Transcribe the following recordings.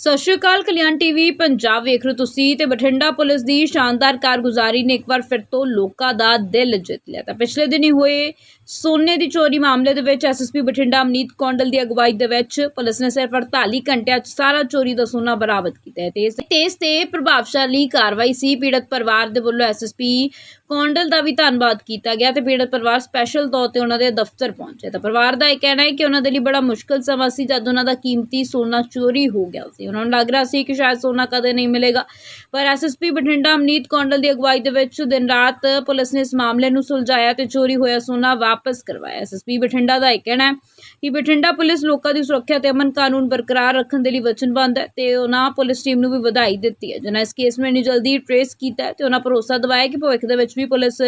ਸਤਿ ਸ਼੍ਰੀ ਅਕਾਲ, ਕਲਿਆਣ ਟੀਵੀ, ਪੰਜਾਬ ਵੇਖ ਰਹੇ ਹੋ ਤੁਸੀਂ ਤੇ ਬਠਿੰਡਾ ਪੁਲਿਸ ਦੀ ਸ਼ਾਨਦਾਰ ਕਾਰਗੁਜ਼ਾਰੀ ਨੇ ਇੱਕ ਵਾਰ ਫਿਰ ਤੋਂ ਲੋਕਾਂ ਦਾ ਦਿਲ ਜਿੱਤ ਲਿਆ। ਤਾਂ ਪਿਛਲੇ ਦਿਨੀ ਹੋਏ ਸੋਨੇ ਦੀ ਚੋਰੀ ਮਾਮਲੇ ਦੇ ਵਿੱਚ ਐਸਐਸਪੀ ਬਠਿੰਡਾ ਅਮਨੀਤ ਕੌਂਡਲ ਦੀ ਅਗਵਾਈ ਦੇ ਵਿੱਚ ਪੁਲਿਸ ਨੇ ਸਿਰਫ 48 ਘੰਟਿਆਂ 'ਚ ਸਾਰਾ ਚੋਰੀ ਦਾ ਸੋਨਾ ਬਰਾਮਦ ਕੀਤਾ ਹੈ। ਤੇ ਇਸ ਤੇਜ਼ ਤੇ ਪ੍ਰਭਾਵਸ਼ਾਲੀ ਕਾਰਵਾਈ ਸੀ। ਪੀੜਤ ਪਰਿਵਾਰ ਦੇ ਵੱਲੋਂ ਐਸਐਸਪੀ ਕੌਂਡਲ ਦਾ ਵੀ ਧੰਨਵਾਦ ਕੀਤਾ ਗਿਆ ਤੇ ਪੀੜਤ ਪਰਿਵਾਰ ਸਪੈਸ਼ਲ ਤੌਰ ਤੇ ਉਹਨਾਂ ਦੇ ਦਫ਼ਤਰ ਪਹੁੰਚੇ। ਤਾਂ ਪਰਿਵਾਰ ਦਾ ਇਹ ਕਹਿਣਾ ਹੈ ਕਿ ਉਹਨਾਂ ਦੇ ਲਈ ਬੜਾ ਮੁਸ਼ਕਲ ਸਮਾਂ ਸੀ ਜਦ ਉਹਨਾਂ ਦਾ ਕੀਮਤੀ ਸੋਨਾ ਚੋਰੀ ਹੋ ਗਿਆ ਸੀ। ਉਹਨਾਂ ਨੂੰ ਲੱਗ ਰਿਹਾ ਸੀ ਕਿ ਸ਼ਾਇਦ ਸੋਨਾ ਕਦੇ ਨਹੀਂ ਮਿਲੇਗਾ। ਪਰ ਐਸਐਸਪੀ ਬਠਿੰਡਾ ਅਮਨੀਤ ਕੌਂਡਲ ਦੀ ਅਗਵਾਈ ਦੇ ਵਿੱਚ ਦਿਨ ਰਾਤ ਪੁਲਿਸ ਨੇ ਇਸ ਮਾਮਲੇ ਨੂੰ ਸੁਲਝਾਇਆ ਤੇ ਚੋਰੀ ਹੋਇਆ ਸੋਨਾ ਵਾਪਸ ਕਰਵਾਇਆ। ਐਸਐਸਪੀ ਬਠਿੰਡਾ ਦਾ ਇਹ ਕਹਿਣਾ ਹੈ ਕਿ ਬਠਿੰਡਾ ਪੁਲਿਸ ਲੋਕਾਂ ਦੀ ਸੁਰੱਖਿਆ ਤੇ ਅਮਨ ਕਾਨੂੰਨ ਬਰਕਰਾਰ ਰੱਖਣ ਦੇ ਲਈ ਵਚਨਬੱਧ ਹੈ ਤੇ ਉਹਨਾਂ ਪੁਲਿਸ ਟੀਮ ਨੂੰ ਵੀ ਵਧਾਈ ਦਿੱਤੀ ਹੈ। ਜਿਨ੍ਹਾਂ ਇਸ ਕੇਸ ਨੂੰ ਇੰਨੀ ਜਲਦੀ ਟ੍ਰੇਸ ਕੀਤਾ ਹੈ ਤੇ ਉਹਨਾਂ ਭਰੋਸਾ ਦਿਵਾਇਆ ਕਿ ਭਵਿੱਖ ਦੇ ਵਿੱਚ ਵੀ ਪੁਲਿਸ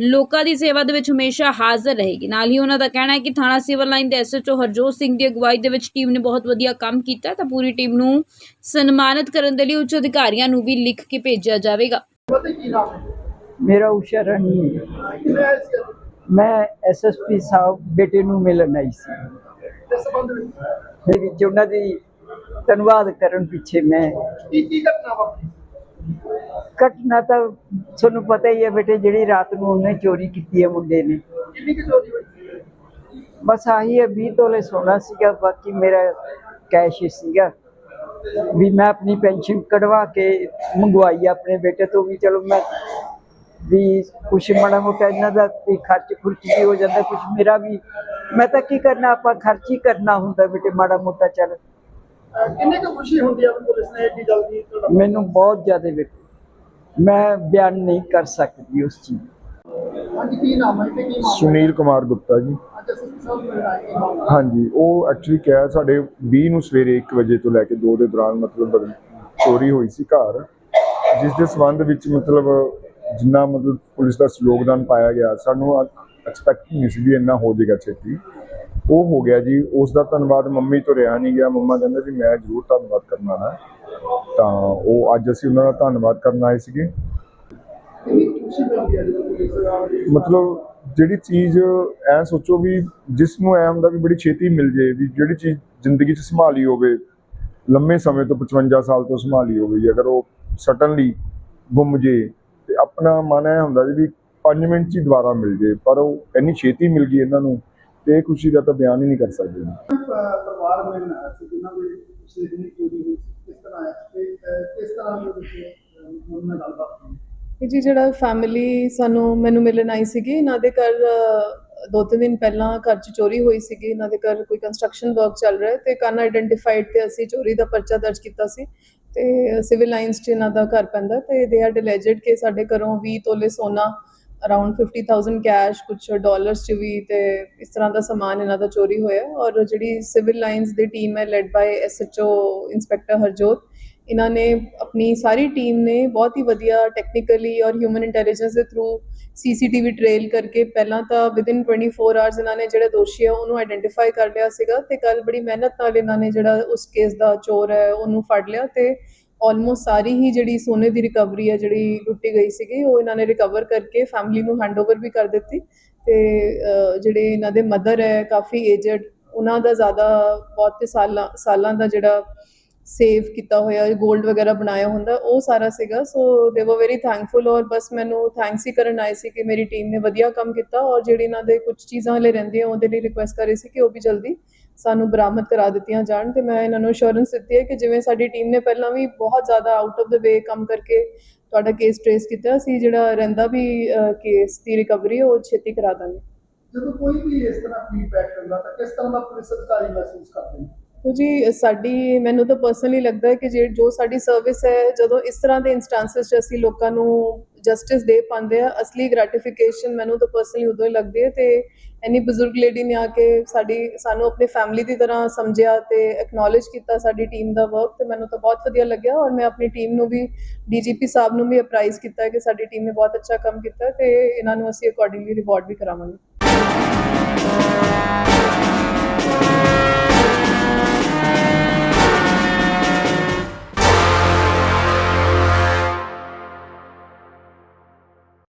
ਲੋਕਾਂ ਦੀ ਸੇਵਾ ਦੇ ਵਿੱਚ ਹਮੇਸ਼ਾ ਹਾਜ਼ਰ ਰਹੇਗੀ। ਨਾਲ ਹੀ ਉਹਨਾਂ ਦਾ ਕਹਿਣਾ ਹੈ ਕਿ ਥਾਣਾ ਸਿਵਲ ਲਾਈਨ ਦੇ ਐਸਐਚਓ ਹਰਜੋਤ ਸਿੰਘ ਦੀ ਅਗਵਾਈ ਦੇ ਵਿੱਚ ਟੀਮ ਨੇ ਬਹੁਤ ਵਧੀਆ ਕੰਮ ਕੀਤਾ ਤਾਂ ਪੂਰੀ ਟੀਮ ਨੂੰ ਸਨਮਾਨਿਤ ਕਰਨ ਦੇ ਲਈ ਉੱਚ ਅਧਿਕਾਰੀਆਂ ਨੂੰ ਵੀ ਲਿਖ ਕੇ ਭੇਜਿਆ ਜਾਵੇਗਾ। ਮੇਰਾ ਉਸ਼ਾ ਰਾਣੀ ਹੈ। ਮੈਂ ਐਸਐਸਪੀ ਸਾਹਿਬ ਬੇਟੇ ਨੂੰ ਮਿਲਣ ਆਈ ਸੀ। ਵਿੱਚ? ਉਹਨਾਂ ਦੀ ਧੰਨਵਾਦ ਕਰਨ ਪਿੱਛੇ ਮੈਂ ਕੀ ਕੀ ਘਟਨਾ ਵਾਪਰੀ? ਘਟਨਾ ਤਾਂ ਤੁਹਾਨੂੰ ਪਤਾ ਹੀ ਹੈ ਬੇਟੇ ਜਿਹੜੀ ਰਾਤ ਨੂੰ ਉਹਨੇ ਚੋਰੀ ਕੀਤੀ ਹੈ ਮੁੰਡੇ ਨੇ। ਕਿੰਨੀ ਕੁ ਚੋਰੀ ਹੋਈ? ਬਸ ਆਹੀ ਹੈ 20 ਤੋਲੇ ਸੋਨਾ ਸੀਗਾ ਬਾਕੀ ਮੇਰਾ ਕੈਸ਼ ਸੀਗਾ। ਵੀ ਮੈਂ ਆਪਣੀ ਪੈਨਸ਼ਨ ਕਢਵਾ ਕੇ ਮੰਗਵਾਈ ਆਪਣੇ ਬੇਟੇ ਤੋਂ ਵੀ ਚਲੋ ਮੈਂ ਵੀ ਕੁਛ ਮਾੜਾ ਮੋਟਾ ਇਹਨਾਂ ਦਾ ਵੀ ਖਰਚ ਖੁਰਚ ਵੀ ਹੋ ਜਾਂਦਾ ਕੁਛ ਮੇਰਾ ਵੀ। ਮੈਂ ਤਾਂ ਕੀ ਕਰਨਾ ਆਪਾਂ ਖਰਚ ਹੀ ਕਰਨਾ ਹੁੰਦਾ ਬੇਟੇ ਮਾੜਾ ਮੋਟਾ ਚੱਲ। ਕਿੰਨੀ ਕੁ ਖੁਸ਼ੀ ਹੁੰਦੀ ਵੀ ਪੁਲਿਸ ਨੇ ਏਡੀ ਜਲਦੀ ਤੁਹਾਡਾ ਮੈਨੂੰ ਬਹੁਤ ਜ਼ਿਆਦਾ ਬੇਟੇ ਮੈਂ ਬਿਆਨ ਨਹੀਂ ਕਰ ਸਕਦੀ ਉਸ ਚੀਜ਼ ਨੂੰ। ਹਾਂਜੀ ਕੀ ਨਾਮ ਹੈ ਤੇ ਕੀ ਸੁਨੀਲ ਕੁਮਾਰ ਗੁਪਤਾ ਜੀ। ਹਾਂਜੀ, ਉਹ ਐਕਚੁਅਲੀ ਕਿਹਾ ਸਾਡੇ 20 ਨੂੰ ਸਵੇਰੇ 1 ਵਜੇ ਤੋਂ ਲੈ ਕੇ 2 ਦੇ ਦੌਰਾਨ ਮਤਲਬ ਚੋਰੀ ਹੋਈ ਸੀ ਘਰ, ਜਿਸ ਦੇ ਸੰਬੰਧ ਵਿੱਚ ਮਤਲਬ ਜਿੰਨਾ ਮਤਲਬ ਪੁਲਿਸ ਦਾ ਯੋਗਦਾਨ ਪਾਇਆ ਗਿਆ, ਸਾਨੂੰ ਐਕਸਪੈਕਟ ਨਹੀਂ ਸੀ ਵੀ ਇੰਨਾ ਹੋ ਜਾਏਗਾ ਛੇਤੀ। ਉਹ ਹੋ ਗਿਆ ਜੀ, ਉਸ ਦਾ ਧੰਨਵਾਦ ਮੰਮੀ ਤੋਂ ਰਿਹਾ ਨਹੀਂ ਗਿਆ। ਮੰਮਾ ਕਹਿੰਦੇ ਜੀ ਮੈਂ ਜ਼ਰੂਰ ਧੰਨਵਾਦ ਕਰਨਾ ਹੈ ਤਾਂ ਉਹ ਅੱਜ ਅਸੀਂ ਉਹਨਾਂ ਦਾ ਧੰਨਵਾਦ ਕਰਨ ਆਏ ਸੀਗੇ। ਮਤਲਬ ਜਿਹੜੀ ਚੀਜ਼ ਐ ਸੋਚੋ ਵੀ ਜਿਸ ਨੂੰ ਐ ਹੁੰਦਾ ਵੀ ਬੜੀ ਛੇਤੀ ਮਿਲ ਜੇ ਵੀ ਜਿਹੜੀ ਚੀਜ਼ ਜ਼ਿੰਦਗੀ 'ਚ ਸੰਭਾਲੀ ਹੋਵੇ, ਲੰਮੇ ਸਮੇਂ ਤੋਂ 55 ਸਾਲ ਤੋਂ ਸੰਭਾਲੀ ਹੋਵੇ, ਜੀ ਅਗਰ ਉਹ ਸਟਨਲੀ ਗੁੰਮ ਜੇ, ਤੇ ਆਪਣਾ ਮਨ ਐ ਹੁੰਦਾ ਜੀ ਵੀ 5 ਮਿੰਟ 'ਚ ਹੀ ਦੁਬਾਰਾ ਮਿਲ ਜੇ, ਪਰ ਉਹ ਇੰਨੀ ਛੇਤੀ ਮਿਲ ਗਈ ਇਹਨਾਂ ਨੂੰ, ਤੇ ਇਹ ਖੁਸ਼ੀ ਦਾ ਤਾਂ ਬਿਆਨ ਹੀ ਨਹੀਂ ਕਰ ਸਕਦੇ। ਪਰਿਵਾਰ ਮਿਲਣ ਸੀ, ਜਿਨ੍ਹਾਂ ਦੇ ਪਿਛਲੇ ਦਿਨੀ ਚੋਰੀ ਹੋਈ ਕਿਸ ਤਰ੍ਹਾਂ ਆਇਆ ਕਿਸ ਤਰ੍ਹਾਂ ਦੇ ਵਿੱਚ ਉਹਨਾਂ ਨਾਲ ਜੀ ਜਿਹੜਾ ਫੈਮਿਲੀ ਸਾਨੂੰ ਮੈਨੂੰ ਮਿਲਣ ਆਈ ਸੀਗੀ, ਇਹਨਾਂ ਦੇ ਘਰ ਦੋ ਤਿੰਨ ਦਿਨ ਪਹਿਲਾਂ ਘਰ 'ਚ ਚੋਰੀ ਹੋਈ ਸੀਗੀ, ਇਹਨਾਂ ਦੇ ਘਰ ਕੋਈ ਕੰਸਟਰਕਸ਼ਨ ਵਰਕ ਚੱਲ ਰਿਹਾ ਹੈ ਤੇ ਕੰਨ ਆਇਡੈਂਟੀਫਾਈਡ ਤੇ ਅਸੀਂ ਚੋਰੀ ਦਾ ਪਰਚਾ ਦਰਜ ਕੀਤਾ ਸੀ ਤੇ ਸਿਵਲ ਲਾਈਨਸ 'ਚ ਇਹਨਾਂ ਦਾ ਘਰ ਪੈਂਦਾ ਤੇ ਦੇ ਆਰ ਡਿਲੇਜਡ ਕਿ ਸਾਡੇ ਘਰੋਂ 20 ਤੋਲੇ ਸੋਨਾ ਅਰਾਊਂਡ 50000 ਕੈਸ਼ ਕੁਝ ਡਾਲਰਸ 'ਚ ਵੀ ਤੇ ਇਸ ਤਰ੍ਹਾਂ ਦਾ ਸਮਾਨ ਇਹਨਾਂ ਦਾ ਚੋਰੀ ਹੋਇਆ ਔਰ ਜਿਹੜੀ ਸਿਵਲ ਲਾਈਨਸ ਦੀ ਟੀਮ ਹੈ led by SHO inspector Harjot ਇਹਨਾਂ ਨੇ ਆਪਣੀ ਸਾਰੀ ਟੀਮ ਨੇ ਬਹੁਤ ਹੀ ਵਧੀਆ ਟੈਕਨੀਕਲੀ ਔਰ ਹਿਊਮਨ ਇੰਟੈਲੀਜੈਂਸ ਦੇ ਥਰੂ ਸੀਸੀਟੀਵੀ ਟ੍ਰੇਲ ਕਰਕੇ ਪਹਿਲਾਂ ਤਾਂ ਵਿਦਿਨ 24 ਆਵਰਸ ਇਹਨਾਂ ਨੇ ਜਿਹੜਾ ਦੋਸ਼ੀ ਆ ਉਹਨੂੰ ਆਇਡੈਂਟੀਫਾਈ ਕਰ ਲਿਆ ਸੀਗਾ ਤੇ ਕੱਲ ਬੜੀ ਮਿਹਨਤ ਨਾਲ ਇਹਨਾਂ ਨੇ ਜਿਹੜਾ ਉਸ ਕੇਸ ਦਾ ਚੋਰ ਹੈ ਉਹਨੂੰ ਫੜ ਲਿਆ ਤੇ ਆਲਮੋਸਟ ਸਾਰੀ ਹੀ ਜਿਹੜੀ ਸੋਨੇ ਦੀ ਰਿਕਵਰੀ ਹੈ ਜਿਹੜੀ ਲੁੱਟੀ ਗਈ ਸੀਗੀ ਉਹ ਇਹਨਾਂ ਨੇ ਰਿਕਵਰ ਕਰਕੇ ਫੈਮਿਲੀ ਨੂੰ ਹੈਂਡਓਵਰ ਵੀ ਕਰ ਦਿੱਤੀ ਤੇ ਜਿਹੜੇ ਇਹਨਾਂ ਦੇ ਮਦਰ ਹੈ, ਕਾਫੀ ਏਜਡ ਉਹਨਾਂ ਦਾ ਜ਼ਿਆਦਾ ਬਹੁਤ ਸਾਲਾਂ ਸਾਲਾਂ ਦਾ ਜਿਹੜਾ ਸੇਵ ਕੀਤਾ ਹੋਇਆ 골ਡ ਵਗੈਰਾ ਬਣਾਇਆ ਹੁੰਦਾ, ਉਹ ਸਾਰਾ ਸੀਗਾ। ਸੋ ਦੇ ਵਰ ਵੈਰੀ ਥੈਂਕਫੁਲ ਔਰ ਬਸ ਮੈਨੂੰ ਥੈਂਕਸ ਹੀ ਕਰਨ ਆਏ ਸੀ ਕਿ ਮੇਰੀ ਟੀਮ ਨੇ ਵਧੀਆ ਕੰਮ ਕੀਤਾ ਔਰ ਜਿਹੜੀ ਇਹਨਾਂ ਦੇ ਕੁਝ ਚੀਜ਼ਾਂ ਹਲੇ ਰਹਿੰਦੀਆਂ, ਉਹਦੇ ਲਈ ਰਿਕੁਐਸਟ ਕਰ ਰਹੀ ਸੀ ਕਿ ਉਹ ਵੀ ਜਲਦੀ ਸਾਨੂੰ ਬਰਾਮਦ ਕਰਾ ਦਿੱਤੀਆਂ ਜਾਣ ਤੇ ਮੈਂ ਇਹਨਾਂ ਨੂੰ ਅਸ਼ੋਰੈਂਸ ਦਿੱਤੀ ਹੈ ਕਿ ਜਿਵੇਂ ਸਾਡੀ ਟੀਮ ਨੇ ਪਹਿਲਾਂ ਵੀ ਬਹੁਤ ਜ਼ਿਆਦਾ ਆਊਟ ਆਫ ਦ ਵੇ ਕੰਮ ਕਰਕੇ ਤੁਹਾਡਾ ਕੇਸ ਟ੍ਰੇਸ ਕੀਤਾ, ਅਸੀਂ ਜਿਹੜਾ ਰਹਿੰਦਾ ਵੀ ਕੇਸ ਦੀ ਰਿਕਵਰੀ ਉਹ ਛੇਤੀ ਕਰਾ ਦਾਂਗੇ। ਜਦੋਂ ਕੋਈ ਵੀ ਇਸ ਤਰ੍ਹਾਂ ਫੀਡਬੈਕ ਦਿੰਦਾ ਤਾਂ ਕਿਸ ਤਰ੍ਹਾਂ ਦਾ ਪੁਲਿਸ ਅਧਿਕਾਰੀ ਮਹਿਸੂਸ ਕਰਦੇ ਨੇ? ਦੇਖੋ ਜੀ, ਸਾਡੀ, ਮੈਨੂੰ ਤਾਂ ਪਰਸਨਲੀ ਲੱਗਦਾ ਹੈ ਕਿ ਜੇ ਜੋ ਸਾਡੀ ਸਰਵਿਸ ਹੈ, ਜਦੋਂ ਇਸ ਤਰ੍ਹਾਂ ਦੇ ਇਨਸਟੈਂਸਸ 'ਚ ਅਸੀਂ ਲੋਕਾਂ ਨੂੰ ਜਸਟਿਸ ਦੇ ਪਾਉਂਦੇ ਆ ਅਸਲੀ ਗ੍ਰੈਟੀਫਿਕੇਸ਼ਨ ਮੈਨੂੰ ਤਾਂ ਪਰਸਨਲੀ ਉਦੋਂ ਹੀ ਲੱਗਦੀ ਹੈ ਤੇ ਐਨੀ ਬਜ਼ੁਰਗ ਲੇਡੀ ਨੇ ਆ ਕੇ ਸਾਡੀ, ਸਾਨੂੰ ਆਪਣੀ ਫੈਮਿਲੀ ਦੀ ਤਰ੍ਹਾਂ ਸਮਝਿਆ ਤੇ ਐਕਨੋਲਜ ਕੀਤਾ ਸਾਡੀ ਟੀਮ ਦਾ ਵਰਕ ਤੇ ਮੈਨੂੰ ਤਾਂ ਬਹੁਤ ਵਧੀਆ ਲੱਗਿਆ ਔਰ ਮੈਂ ਆਪਣੀ ਟੀਮ ਨੂੰ ਵੀ ਡੀਜੀਪੀ ਸਾਹਿਬ ਨੂੰ ਵੀ ਅਪਰਾਈਜ਼ ਕੀਤਾ ਕਿ ਸਾਡੀ ਟੀਮ ਨੇ ਬਹੁਤ ਅੱਛਾ ਕੰਮ ਕੀਤਾ ਤੇ ਇਹਨਾਂ ਨੂੰ ਅਸੀਂ ਅਕੋਰਡਿੰਗਲੀ ਰਿਵਾਰਡ ਵੀ ਕਰਾਵਾਂਗੇ।